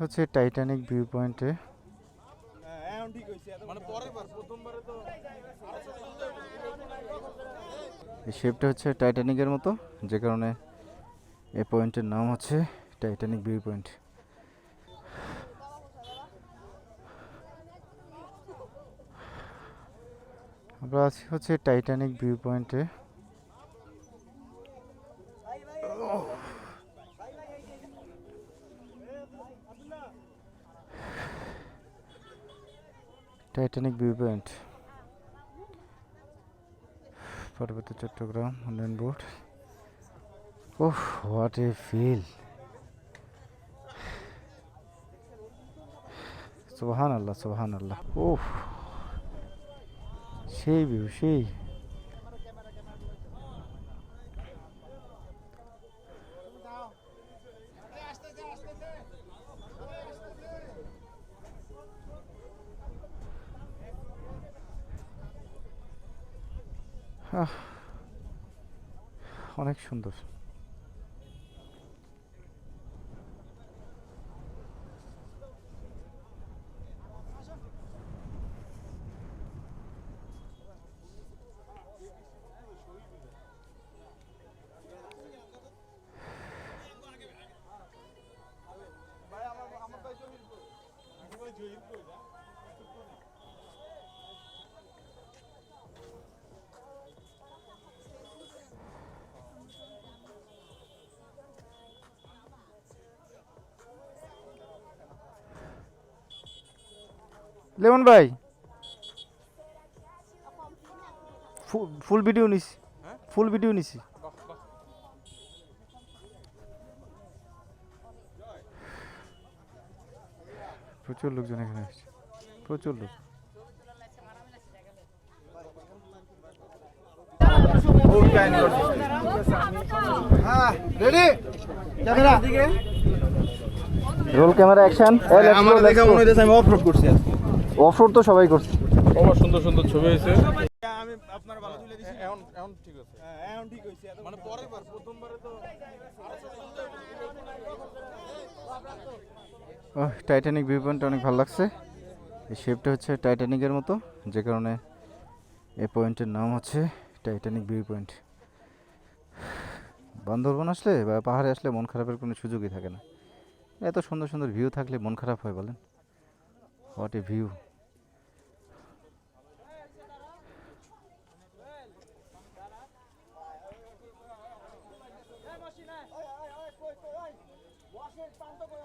হচ্ছে Titanic view পয়েন্টে এই শেপটা হচ্ছে টাইটানিকের মতো, যে কারণে এই পয়েন্টের নাম হচ্ছে টাইটানিক ভিউ পয়েন্ট আমরা আছি হচ্ছে টাইটানিক ভিউ পয়েন্টে টাইটানিক ভিউ পয়েন্ট পার্বত্য চট্টগ্রাম উন্নয়ন বোর্ড ও হোয়াট এ ফিল সুবহান আল্লাহ সুবহান আল্লাহ ও সেই ভিউ সেই অনেক সুন্দর। লেমন ভাই। ফু- ফুল ভিডিও নিছি। হ্যাঁ? ফুল ভিডিও নিছি। প্রচুর লোকজন এখানে আসছে। প্রচুর লোক। ক্যামেরা রোল ক্যামেরা অ্যাকশন আমার দেখা মনে হইতেছে আমি অফ রোড করছি অফরোড তো সবাই করছে। খুব সুন্দর সুন্দর ছবি হয়েছে। আমি আপনার ভালো তুলে দিছি এখন এখন ঠিক আছে হ্যাঁ এখন ঠিক হইছে মানে পরের বার প্রথমবারে তো টাইটানিক ভিউ পয়েন্ট অনেক ভালো লাগছে। এই শেপটা হচ্ছে টাইটানিকের মতো যে কারণে এই পয়েন্টের নাম হচ্ছে টাইটানিক ভিউ পয়েন্ট বান্দরবন আসলে বা পাহাড়ে আসলে মন খারাপের কোনো সুযোগই থাকে না। এত সুন্দর সুন্দর ভিউ থাকলে মন খারাপ হয় বলেন। হোয়াট এ ভিউ ওই ওই ওই কই কই ওই ওয়াশের প্রান্ত করে